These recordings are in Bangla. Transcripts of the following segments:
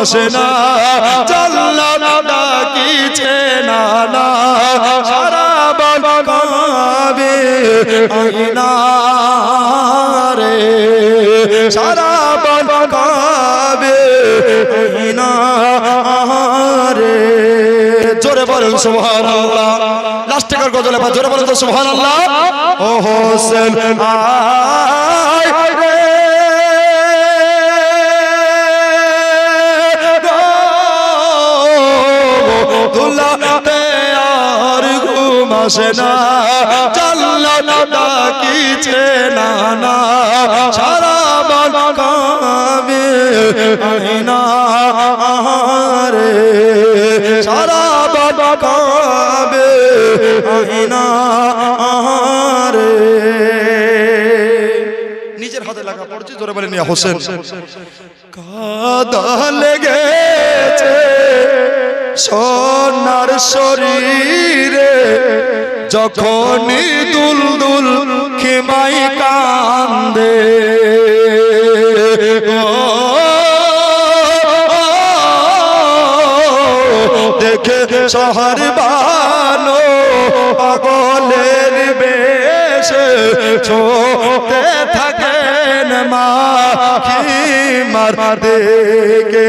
আসে না জাল্লাত ডাকিছে না না সারা বন কাবে আইনা রে। সারা বন কাবে আইনা রে। জোরে বলেন সুবহানাল্লাহ। লাস্ট টাকার গজলে জোরে বলেন তো সুবহানাল্লাহ। ও হোসেন আয় দুলাতে আর ঘুম আসে না। জাল্লাত ডাকিছে না না। সারা বন কাবে আইনা রে সারা বন কাবে আইনা রে নিজের হাতে লাগা পড়ছে, জোরে বলে নিয়ে হোসেন। কাদা লেগেছে। সোনার শরীরে যখনই দুল দুল খেমাই কান্দে। দেখে শহর বানো পাগলের বেশে ছোটে থাকেন মা কি মার দেখে।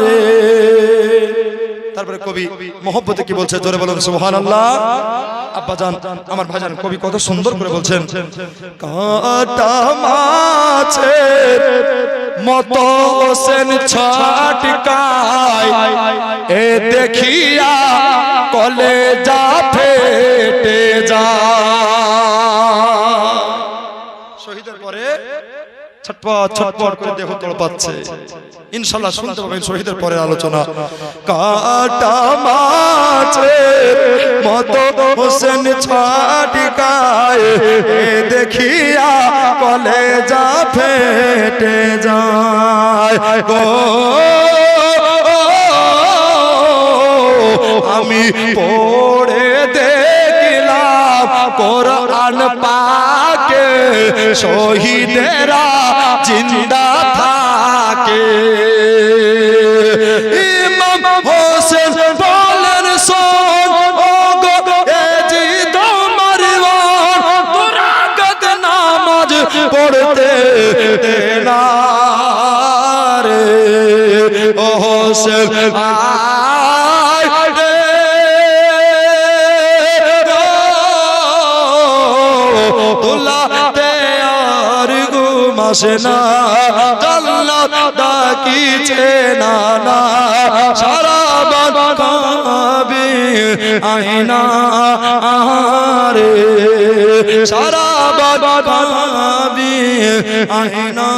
রে তারপরে কবি মোহব্বতে কি বলছে? জোরে আমার ভাইজান, কবি কত সুন্দর করে বলছেন। কাটা মাছের মতো হোসেন ছাটকায় এ দেখিয়া কলে যা ফেটে ছটপট ছটপট করে দেহ তোড় পাচ্ছে ইনশাল্লাহ শুনতে পাবেন শহীদের পরে আলোচনা। কাটা মাছের মতো হোসেন ছাটিকায় এ দেখিয়া কলে যা ফেটে যায়। গো আমি পড়ে দেখলাম পাকে শহীদেরা জিন্দা থাকে। ইমাম হোসেন বলেন, শোন ও গো এ জি তোমার দুরাগত নামাজ পড়তে না রে। ও হোসেন, আয় রে। তোলাতে আর আসে না। জান্নাত ডাকিছে না না সারা বাবি আইনা আহারে। সারা বাবা কাবে আইনা